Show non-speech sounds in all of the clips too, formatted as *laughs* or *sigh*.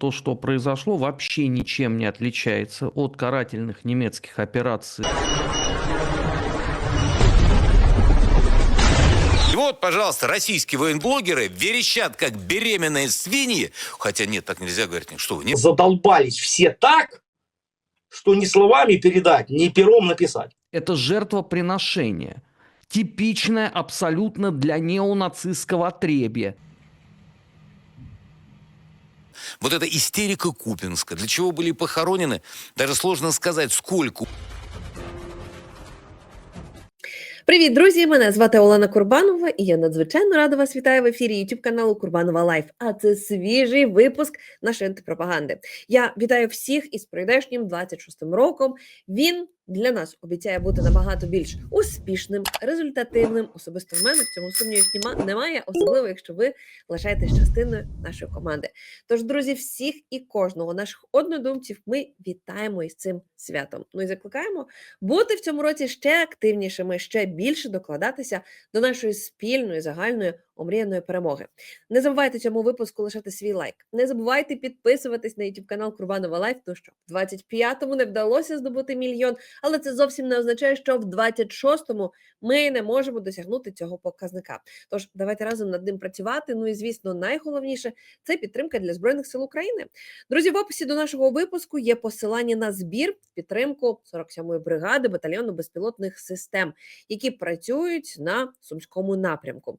То, что произошло, вообще ничем не отличается от карательных немецких операций. И вот, пожалуйста, российские военблогеры верещат, как беременные свиньи. Хотя нет, так нельзя говорить. Что вы, нет? задолбались все так, что ни словами передать, ни пером написать. Это жертвоприношение, типичное абсолютно для неонацистского отребья. Вот эта истерика Купинска, для чего были похоронены, даже сложно сказать, сколько. Привіт, друзі! Мене звати Олена Курбанова, і я надзвичайно рада вас вітаю в ефірі YouTube каналу Курбанова Лайф. А це свіжий випуск нашої антипропаганди. Я вітаю всіх із прийдешнім 26-м роком. Він для нас обіцяє бути набагато більш успішним, результативним. Особисто в мене в цьому сумнівів нема- немає, особливо якщо ви лишаєтесь частиною нашої команди. Тож, друзі, всіх і кожного наших однодумців ми вітаємо із цим святом. Ну і закликаємо бути в цьому році ще активнішими, ще більше докладатися до нашої спільної загальної омріяної перемоги. Не забувайте цьому випуску лишати свій лайк. Не забувайте підписуватись на YouTube канал Курбанова Лайф. То що в 25-му не вдалося здобути мільйон, але це зовсім не означає, що в 26-му ми не можемо досягнути цього показника. Тож давайте разом над ним працювати. Ну і звісно, найголовніше це підтримка для збройних сил України. Друзі, в описі до нашого випуску є посилання на збір в підтримку 47-ї бригади батальйону безпілотних систем, які працюють на сумському напрямку.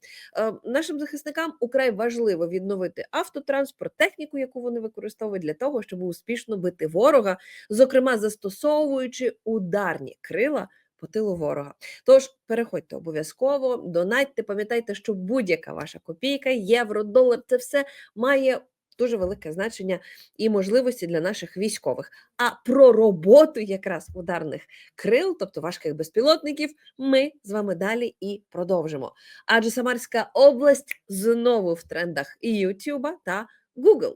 Нашим захисникам украй важливо відновити автотранспорт, техніку, яку вони використовують для того, щоб успішно бити ворога, зокрема застосовуючи ударні крила. По тилу ворога. Тож переходьте обов'язково, донатьте, пам'ятайте, що будь-яка ваша копійка, євро, долар це все має дуже велике значення і можливості для наших військових. А про роботу якраз ударних крил, тобто важких безпілотників, ми з вами далі і продовжимо. Адже Самарська область знову в трендах Ютуба та Google.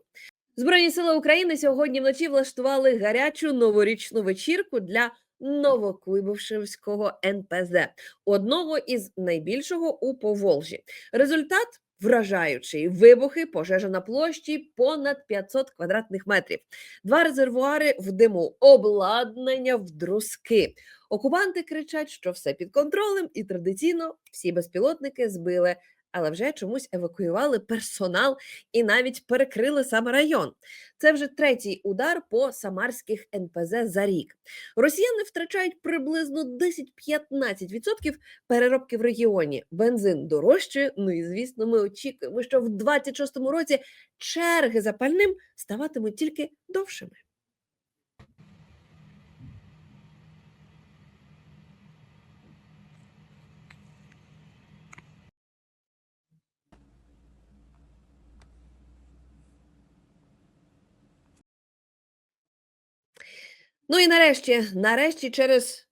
Збройні сили України сьогодні вночі влаштували гарячу новорічну вечірку для Новокуйбишевського НПЗ, одного із найбільшого у Поволжі. Результат вражаючий: вибухи, пожежа на площі понад 500 квадратних метрів, два резервуари в диму, обладнання в друзки. Окупанти кричать, що все під контролем, і традиційно всі безпілотники збили. Але вже чомусь евакуювали персонал і навіть перекрили саме район. Це вже третій удар по самарських НПЗ за рік. Росіяни втрачають приблизно 10-15% переробки в регіоні. Бензин дорожче. Ну і звісно, ми очікуємо, що в 26-му році черги за пальним ставатимуть тільки довшими. Ну і нарешті, нарешті, через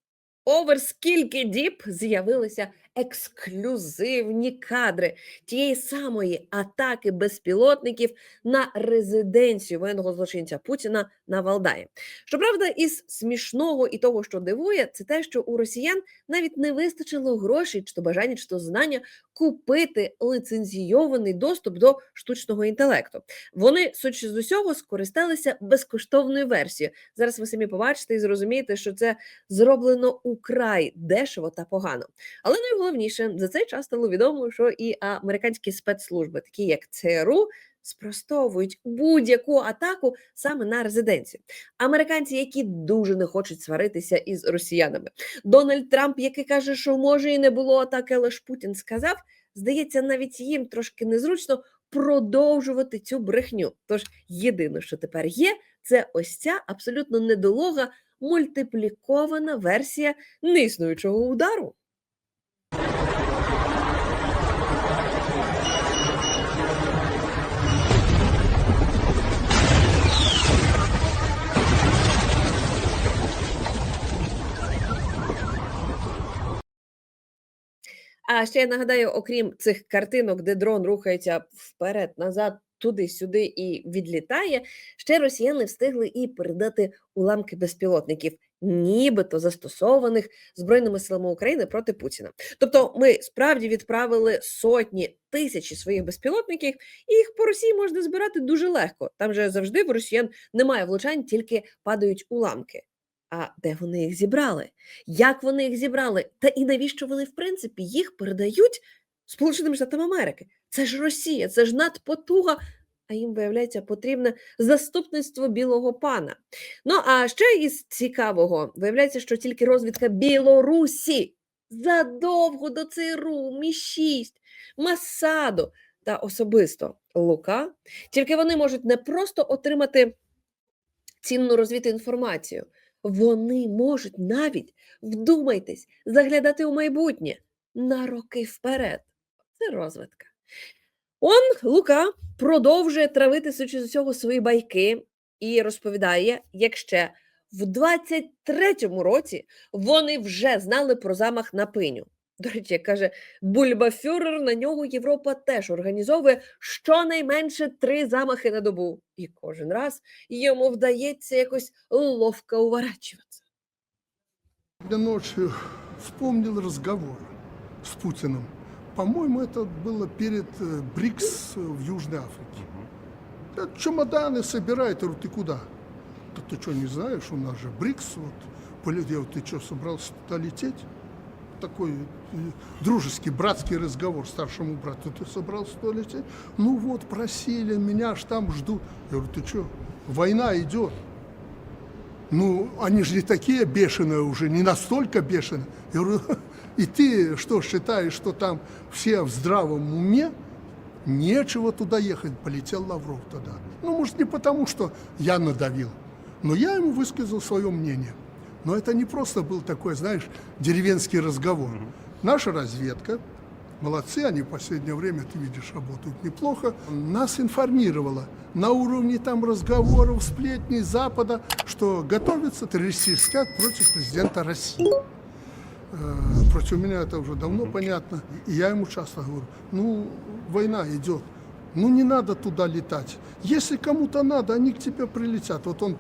овер скільки діб з'явилися ексклюзивні кадри тієї самої атаки безпілотників на резиденцію воєнного злочинця Путіна на Валдаї. Щоправда, із смішного і того, що дивує, це те, що у росіян навіть не вистачило грошей, чи то бажання, чи то знання купити лицензійований доступ до штучного інтелекту. Вони, судячи з усього, скористалися безкоштовною версією. Зараз ви самі побачите і зрозумієте, що це зроблено украй дешево та погано. Але найголовніше за цей час стало відомо, що і американські спецслужби, такі як ЦРУ, спростовують будь-яку атаку саме на резиденцію. Американці, які дуже не хочуть сваритися із росіянами. Дональд Трамп, який каже, що може і не було атаки, але ж Путін сказав, здається, навіть їм трошки незручно продовжувати цю брехню. Тож єдине, що тепер є, це ось ця абсолютно недолуга мультиплікована версія неіснуючого удару. А ще я нагадаю, окрім цих картинок, де дрон рухається вперед, назад, туди-сюди і відлітає, ще росіяни встигли і передати уламки безпілотників нібито застосованих Збройними силами України проти Путіна. Тобто, ми справді відправили сотні тисячі своїх безпілотників, і їх по Росії можна збирати дуже легко. Там же завжди в росіян немає влучань, тільки падають уламки. А де вони їх зібрали? Як вони їх зібрали? Та і навіщо вони, в принципі, їх передають Сполученим Штатам Америки? Це ж Росія, це ж надпотуга. А їм, виявляється, потрібне заступництво білого пана. Ну а ще із цікавого, виявляється, що тільки розвідка Білорусі задовго до ЦРУ, Мі-6, Масаду та особисто Лука, тільки вони можуть не просто отримати цінну розвиту інформацію, вони можуть навіть, вдумайтесь, заглядати у майбутнє на роки вперед. Це розвитка. Он Лука продовжує травити з усього свої байки і розповідає, як ще в 23-му році вони вже знали про замах на пиню. До речі, як каже Бульбафюрер, на нього Європа теж організовує щонайменше три замахи на добу. І кожен раз йому вдається якось ловко уворачуватися. Я ночью вспомнил разговор с Путиным. По-моему, это было перед э, БРИКС в Южной Африке. Да, чемоданы собирает, я говорю, ты куда? Да ты что, не знаешь, у нас же БРИКС, вот, полет. Я говорю, ты что, собрался туда лететь? Такой э, дружеский, братский разговор старшему брату. Ты собрался туда лететь? Ну вот, просили, меня аж там ждут. Я говорю, ты что, война идет. Ну, они же не такие бешеные уже, не настолько бешеные. Я говорю, и ты что, считаешь, что там все в здравом уме? Нечего туда ехать, полетел Лавров тогда. Ну, может, не потому, что я надавил, но я ему высказал свое мнение. Но это не просто был такой, знаешь, деревенский разговор. Наша разведка, молодцы, они в последнее время, ты видишь, работают неплохо, нас информировала на уровне там разговоров, сплетней Запада, что готовится террористический акт против президента России. Э, Против меня это уже давно понятно. И я ему часто говорю, ну, война идет, ну не надо туда летать. Если кому-то надо, они к тебе прилетят. Вот он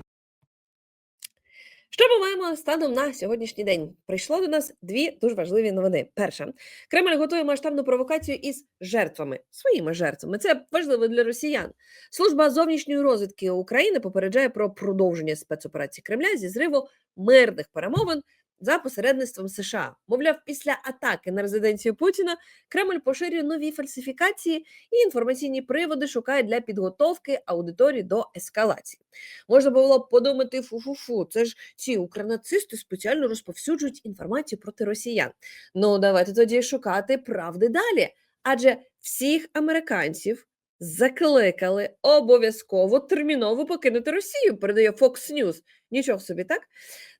Що ми маємо станом на сьогоднішній день? Прийшло до нас дві дуже важливі новини. Перша, Кремль готує масштабну провокацію із жертвами, своїми жертвами. Це важливо для росіян. Служба зовнішньої розвідки України попереджає про продовження спецоперації Кремля зі зриву мирних перемовин за посередництвом США. Мовляв, після атаки на резиденцію Путіна Кремль поширює нові фальсифікації і інформаційні приводи шукає для підготовки аудиторії до ескалації. Можна було б подумати, фу-фу-фу, це ж ці укранацисти спеціально розповсюджують інформацію проти росіян. Ну, давайте тоді шукати правди далі. Адже всіх американців закликали обов'язково терміново покинути Росію, передає Fox News. Нічого собі, так?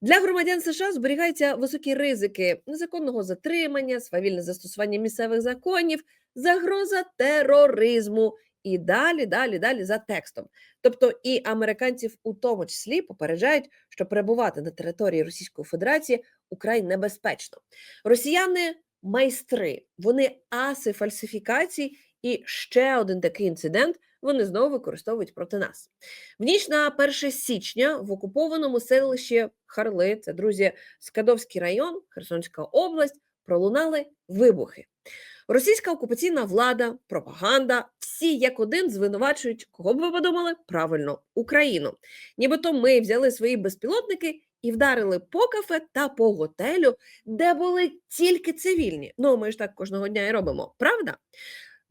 Для громадян США зберігаються високі ризики незаконного затримання, свавільне застосування місцевих законів, загроза тероризму і далі, далі, далі за текстом. Тобто і американців у тому числі попереджають, що перебувати на території Російської Федерації украй небезпечно. Росіяни майстри, вони аси фальсифікацій, і ще один такий інцидент вони знову використовують проти нас. В ніч на 1 січня в окупованому селищі Харли, це друзі, Скадовський район, Херсонська область, пролунали вибухи. Російська окупаційна влада, пропаганда, всі як один звинувачують, кого б ви подумали? Правильно, Україну. Нібито ми взяли свої безпілотники і вдарили по кафе та по готелю, де були тільки цивільні. Ну, ми ж так кожного дня і робимо, правда?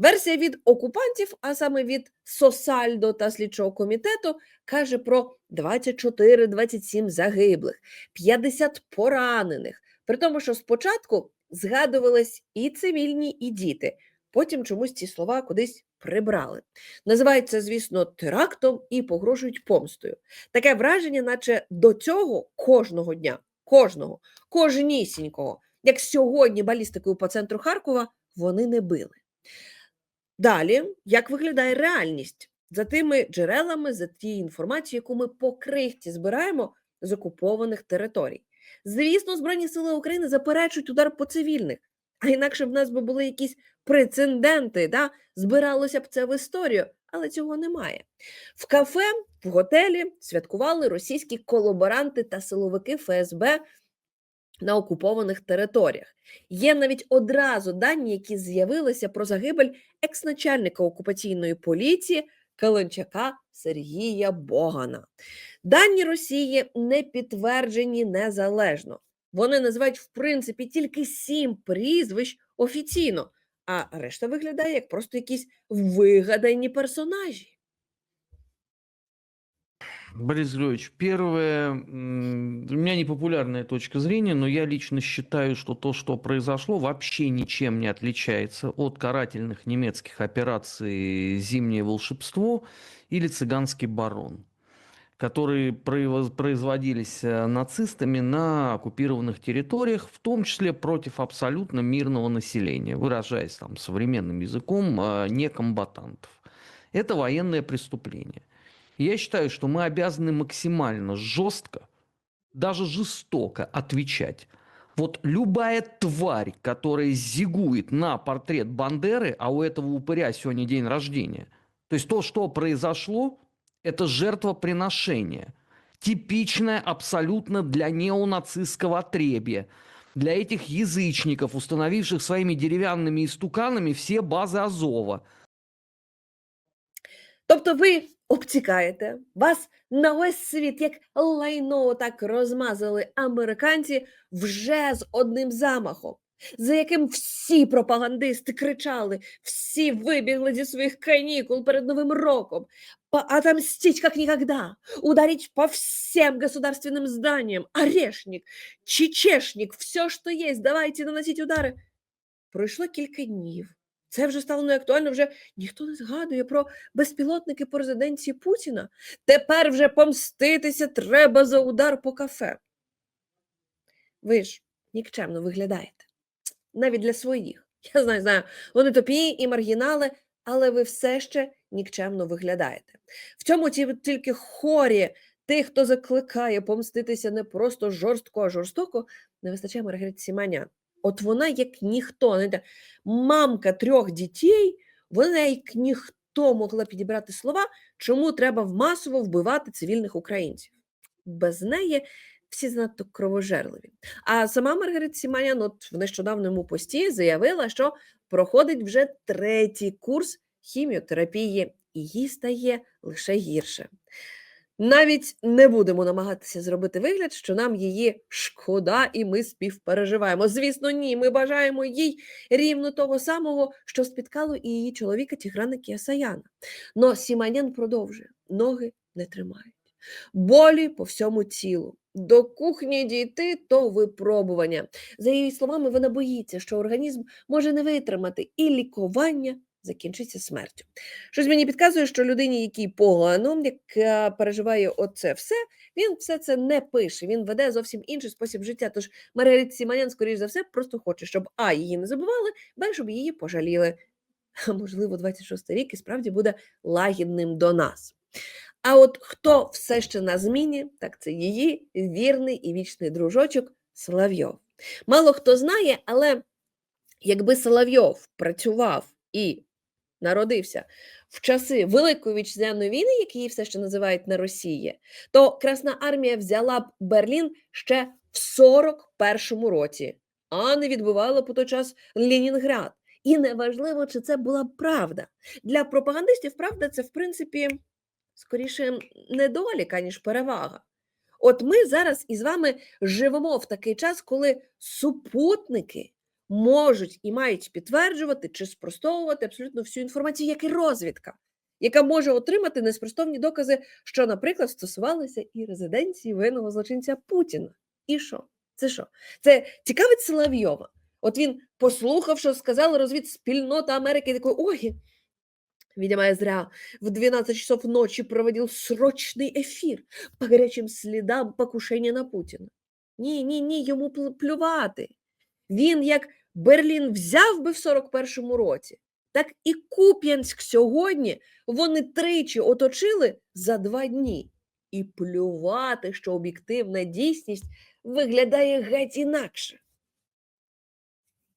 Версія від окупантів, а саме від Сосальдо та слідчого комітету, каже про 24-27 загиблих, 50 поранених. При тому, що спочатку згадувались і цивільні, і діти. Потім чомусь ці слова кудись прибрали. Називають це, звісно, терактом і погрожують помстою. Таке враження, наче до цього кожного дня, кожного, кожнісінького, як сьогодні балістикою по центру Харкова, вони не били. Далі, як виглядає реальність за тими джерелами, за тією інформацією, яку ми по крихті збираємо з окупованих територій. Звісно, Збройні сили України заперечують удар по цивільних, а інакше в нас би були якісь прецеденти, да? збиралося б це в історію, але цього немає. В кафе В готелі святкували російські колаборанти та силовики ФСБ на окупованих територіях. Є навіть одразу дані, які з'явилися про загибель екс-начальника окупаційної поліції Каленчака Сергія Богана. Дані Росії не підтверджені незалежно. Вони називають в принципі тільки сім прізвищ офіційно, а решта виглядає як просто якісь вигадані персонажі. Борис Григорьевич, первое, у меня непопулярная точка зрения, но я лично считаю, что то, что произошло, вообще ничем не отличается от карательных немецких операций «Зимнее волшебство» или «Цыганский барон», которые производились э, нацистами на оккупированных территориях, в том числе против абсолютно мирного населения, выражаясь там современным языком, э, некомбатантов. Это военное преступление. Я считаю, что мы обязаны максимально жестко, даже жестоко отвечать. Вот любая тварь, которая зигует на портрет Бандеры, а у этого упыря сегодня день рождения, то есть то, что произошло, это жертвоприношение, типичное абсолютно для неонацистского отребья, для этих язычников, установивших своими деревянными истуканами все базы Азова – Тобто ви обтікаєте, вас на весь світ, як лайно, так розмазали американці вже з одним замахом, за яким всі пропагандисти кричали, всі вибігли зі своїх канікул перед Новим роком. «По- Отомстить как никогда, ударить по всем государственным зданиям, орешник, чечешник, все, что есть, давайте наносить удари. Пройшло кілька днів. Це вже стало неактуально, вже ніхто не згадує про безпілотники по резиденції Путіна. Тепер вже помститися треба за удар по кафе. Ви ж нікчемно виглядаєте. Навіть для своїх. Я знаю, знаю, вони топі і маргінали, але ви все ще нікчемно виглядаєте. В цьому ті- тільки хорі тих, хто закликає помститися не просто жорстко, а жорстоко, не вистачає Маргариті Сіманян. От вона як ніхто, мамка трьох дітей, вона як ніхто могла підібрати слова, чому треба масово вбивати цивільних українців. Без неї всі занадто кровожерливі. А сама Маргарита Сіманян от в нещодавньому пості заявила, що проходить вже третій курс хіміотерапії, і їй стає лише гірше. Навіть не будемо намагатися зробити вигляд, що нам її шкода і ми співпереживаємо. Звісно, ні, ми бажаємо їй рівно того самого, що спіткало і її чоловіка Тіграна Кіасаяна. Но Сіманян продовжує: ноги не тримають, болі по всьому тілу. До кухні дійти то випробування. За її словами, вона боїться, що організм може не витримати і лікування закінчиться смертю. Щось мені підказує, що людині, якій погано, яка переживає оце все, він все це не пише. Він веде зовсім інший спосіб життя. Тож Маргарита Сіманян, скоріш за все, просто хоче, щоб А її не забували, Б, щоб її пожаліли. А *laughs* можливо, 26 рік і справді буде лагідним до нас. А от хто все ще на зміні, так це її вірний і вічний дружочок Соловйов. Мало хто знає, але якби Соловйов працював і народився в часи Великої вітчизняної війни, які її все ще називають на Росії, то Красна армія взяла б Берлін ще в 41-му році, а не відбивала по той час Ленінград. І неважливо, чи це була правда. Для пропагандистів правда це, в принципі, скоріше недолік, аніж перевага. От ми зараз із вами живемо в такий час, коли супутники можуть і мають підтверджувати чи спростовувати абсолютно всю інформацію, як і розвідка, яка може отримати неспростовні докази, що, наприклад, стосувалися і резиденції воєнного злочинця Путіна. І що? Це що? Це цікавить Соловйова. От він послухав, що сказала розвідспільнота Америки, і такий, ой, Видимо, зря в 12 часов ночи проводил срочный эфир по гарячим слідам покушення на Путіна. Ні, ні, ні, йому пл- плювати. Він, як Берлін взяв би в 41-му році, так і Куп'янськ сьогодні вони тричі оточили за два дні. І плювати, що об'єктивна дійсність виглядає геть інакше.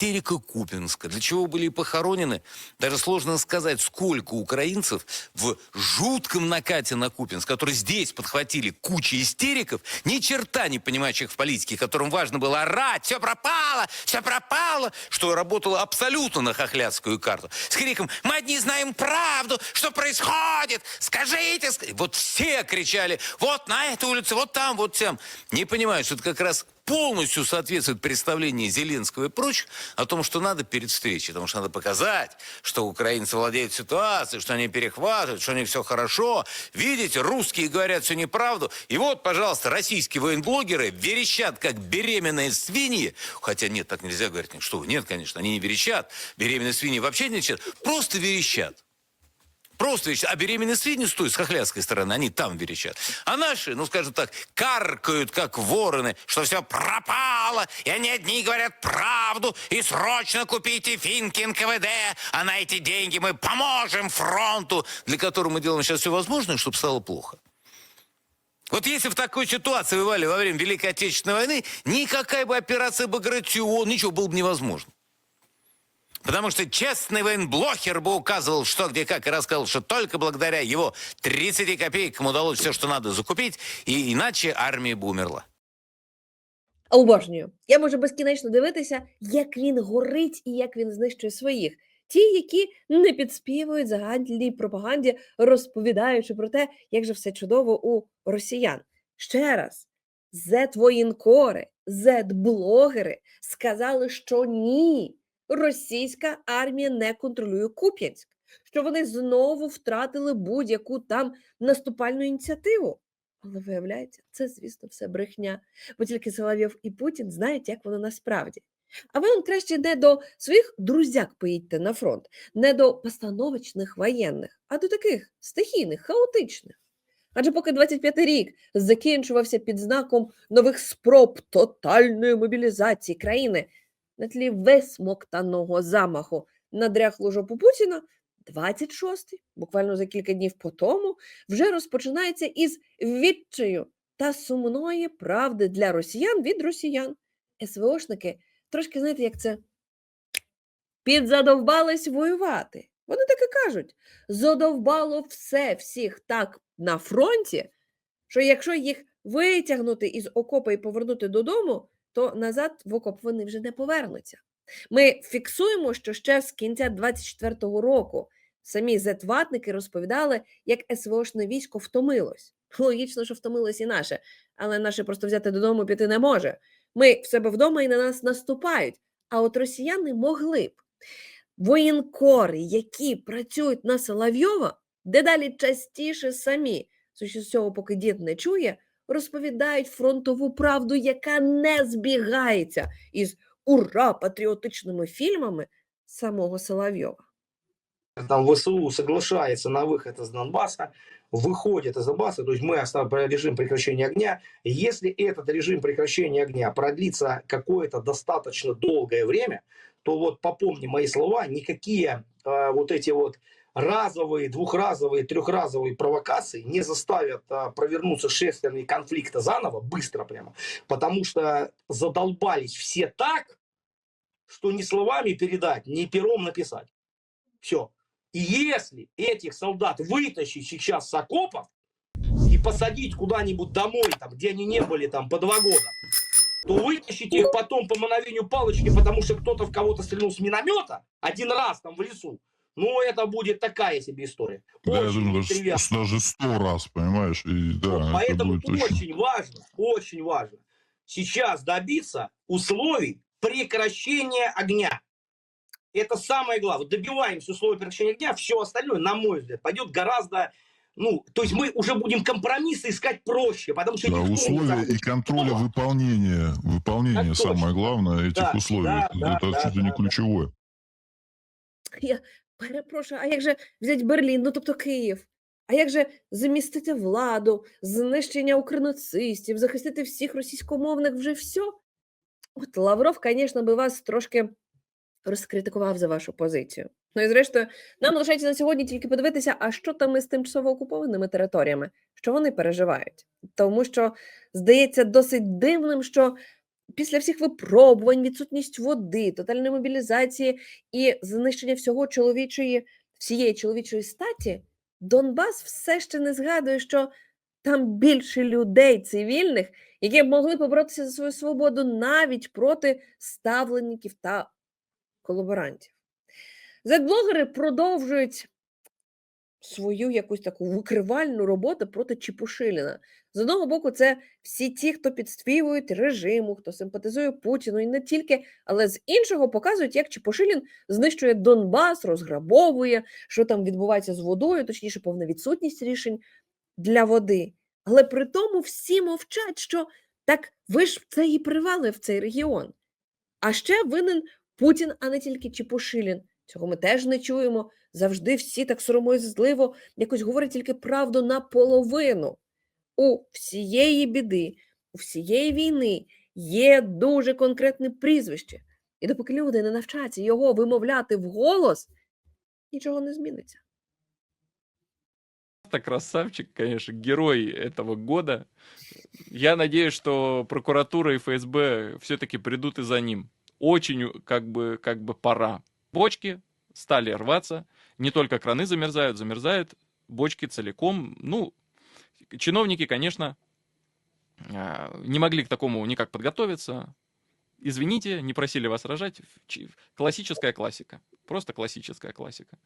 Истерика Купинска, для чего были похоронены, даже сложно сказать, сколько украинцев в жутком накате на Купинск, которые здесь подхватили кучу истериков, ни черта не понимающих в политике, которым важно было орать, все пропало, все пропало, что работало абсолютно на хохлядскую карту. С криком «Мы одни знаем правду, что происходит, скажите!» ск-». Вот все кричали «Вот на этой улице, вот там, вот тем». Не понимают, что это как раз полностью соответствует представлению Зеленского и прочих о том, что надо перед встречей, потому что надо показать, что украинцы владеют ситуацией, что они перехватывают, что у них все хорошо. Видите, русские говорят всю неправду. И вот, пожалуйста, российские военблогеры верещат, как беременные свиньи. Хотя нет, так нельзя говорить. Что вы, нет, конечно, они не верещат. Беременные свиньи вообще не верещат. Просто верещат. Просто верещат. А беременные стой, с хохлядской стороны, они там верещат. А наши, ну, скажем так, каркают, как вороны, что все пропало, и они одни говорят правду, и срочно купите финки НКВД, а на эти деньги мы поможем фронту, для которого мы делаем сейчас все возможное, чтобы стало плохо. Вот если в такой ситуации воевали во время Великой Отечественной войны, никакая бы операция Багратион, ничего было бы невозможно. Потому что честный военблохер бы указывал, что где как, и рассказал, что только благодаря его 30 копейкам удалось все, что надо закупить, и иначе армия бы умерла. Обожнюю. Я можу безкінечно дивитися, як він горить і як він знищує своїх. Ті, які не підспівують загальній пропаганді, розповідаючи про те, як же все чудово у росіян. Ще раз, зет-воєнкори, зет-блогери сказали, що ні, російська армія не контролює Куп'янськ, що вони знову втратили будь-яку там наступальну ініціативу. Але виявляється, це, звісно, все брехня бо тільки Соловйов і Путін знають, як воно насправді. А ви он краще не до своїх друзяк поїдьте на фронт, не до постановочних воєнних, а до таких стихійних, хаотичних. Адже поки 25-й рік закінчувався під знаком нових спроб тотальної мобілізації країни на тлі висмоктаного замаху на дряхлу жопу Путіна, 26-й, буквально за кілька днів по тому, вже розпочинається із відчаю та сумної правди для росіян від росіян. СВОшники трошки, знаєте, як це підзадовбались воювати. Вони так і кажуть: задовбало все всіх так на фронті, що якщо їх витягнути із окопа і повернути додому, то назад в окоп вони вже не повернуться. Ми фіксуємо, що ще з кінця 24-го року самі зетватники розповідали, як СВОшне військо втомилось. Логічно, що втомилось і наше, але наше просто взяти додому піти не може. Ми в себе вдома і на нас наступають. А от росіяни могли б. Воєнкори, які працюють на Соловйова, дедалі частіше самі, з цього, поки дід не чує, розповідають фронтову правду, яка не збігається із ура патріотичними фільмами самого Соловйова. там ВСУ соглашается на выход из Донбасса, выходит из Донбасса, то есть мы оставим режим прекращения огня. Если этот режим прекращения огня продлится какое-то достаточно долгое время, то вот попомни мои слова, никакие э, вот эти вот разовые, двухразовые, трехразовые провокации не заставят а, провернуться шестерни конфликта заново, быстро прямо, потому что задолбались все так, что ни словами передать, ни пером написать. Все. И если этих солдат вытащить сейчас с окопов и посадить куда-нибудь домой, там, где они не были там по два года, то вытащить их потом по мановению палочки, потому что кто-то в кого-то стрельнул с миномета один раз там в лесу, ну, это будет такая себе история. Да, я думаю, с- даже сто раз, понимаешь? И да, Вот это Поэтому очень... очень важно, очень важно сейчас добиться условий прекращения огня. Это самое главное. Добиваемся условий прекращения огня, все остальное, на мой взгляд, пойдет гораздо... Ну, то есть мы уже будем компромиссы искать проще, потому что Да, не условия и контроля выполнения, Так точно. самое главное этих Да, условий. да, это да, чуть ли не да, да. ключевое. Я перепрошую, а як же взяти Берлін, ну тобто Київ? А як же замістити владу, знищення укрнацистів, захистити всіх російськомовних вже все? От Лавров, звісно, би вас трошки розкритикував за вашу позицію. Ну і зрештою, нам лишається на сьогодні тільки подивитися, а що там із тимчасово окупованими територіями, що вони переживають. Тому що здається досить дивним, що після всіх випробувань, відсутність води, тотальної мобілізації і знищення всього чоловічої, всієї чоловічої статі, Донбас все ще не згадує, що там більше людей цивільних, які б могли поборотися за свою свободу навіть проти ставленників та колаборантів. Зетблогери продовжують свою якусь таку викривальну роботу проти Чепушиліна. З одного боку, це всі ті, хто підспівують режиму, хто симпатизує Путіну, і не тільки, але з іншого показують, як Чепушилін знищує Донбас, розграбовує, що там відбувається з водою, точніше, повна відсутність рішень для води. Але при тому всі мовчать, що так ви ж це і привели в цей регіон. А ще винен Путін, а не тільки Чепушилін. Цього ми теж не чуємо. Завжди всі так сором'язливо якось говорять тільки правду наполовину. У всієї біди, у всієї війни є дуже конкретне прізвище. І допоки люди не навчаться його вимовляти вголос, нічого не зміниться. просто красавчик, конечно, герой этого года. Я надеюсь, что прокуратура и ФСБ все-таки придут и за ним. Очень у- как бы, как бы пора. Бочки стали рваться. Не только краны замерзают, замерзают бочки целиком. Ну, чиновники, конечно, а, не могли к такому никак подготовиться. Извините, не просили вас рожать. Классическая классика. Просто классическая классика.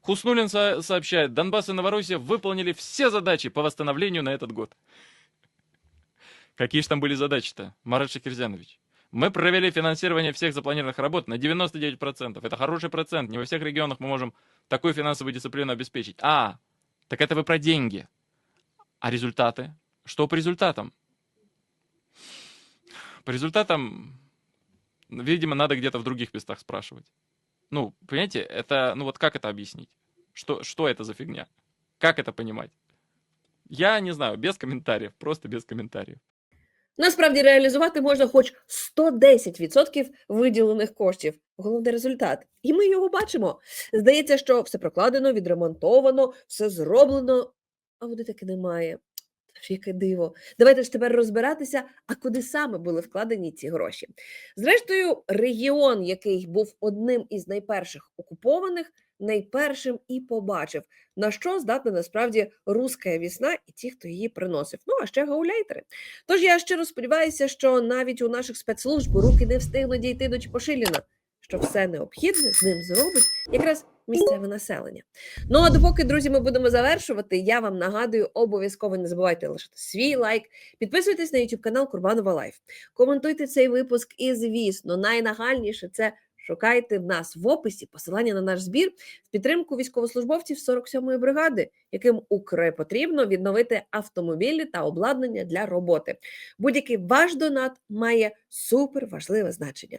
Хуснулин со- сообщает, Донбасс и Новороссия выполнили все задачи по восстановлению на этот год. Какие же там были задачи-то, Марат Шакирзянович? Мы провели финансирование всех запланированных работ на 99%. Это хороший процент. Не во всех регионах мы можем такую финансовую дисциплину обеспечить. А, так это вы про деньги. А результаты? Что по результатам? По результатам, видимо, надо где-то в других местах спрашивать. Ну, понимаете, это, ну вот как это объяснить? Что, что это за фигня? Как это понимать? Я не знаю, без комментариев, просто без комментариев. Насправді реалізувати можна хоч 110% виділених коштів. Головний результат. І ми його бачимо. Здається, що все прокладено, відремонтовано, все зроблено, а води таки немає. Яке диво. Давайте ж тепер розбиратися, а куди саме були вкладені ці гроші. Зрештою, регіон, який був одним із найперших окупованих, найпершим і побачив, на що здатна насправді руська вісна і ті, хто її приносив. Ну а ще гауляйтери. Тож я щиро сподіваюся, що навіть у наших спецслужб руки не встигнуть дійти до Чепошиліна, що все необхідне з ним зробить якраз місцеве населення. Ну а допоки, друзі, ми будемо завершувати, я вам нагадую, обов'язково не забувайте лишити свій лайк, підписуйтесь на YouTube канал Курбанова Лайф, коментуйте цей випуск, і звісно, найнагальніше це. Шукайте в нас в описі посилання на наш збір в підтримку військовослужбовців 47-ї бригади, яким украй потрібно відновити автомобілі та обладнання для роботи. Будь-який ваш донат має супер важливе значення.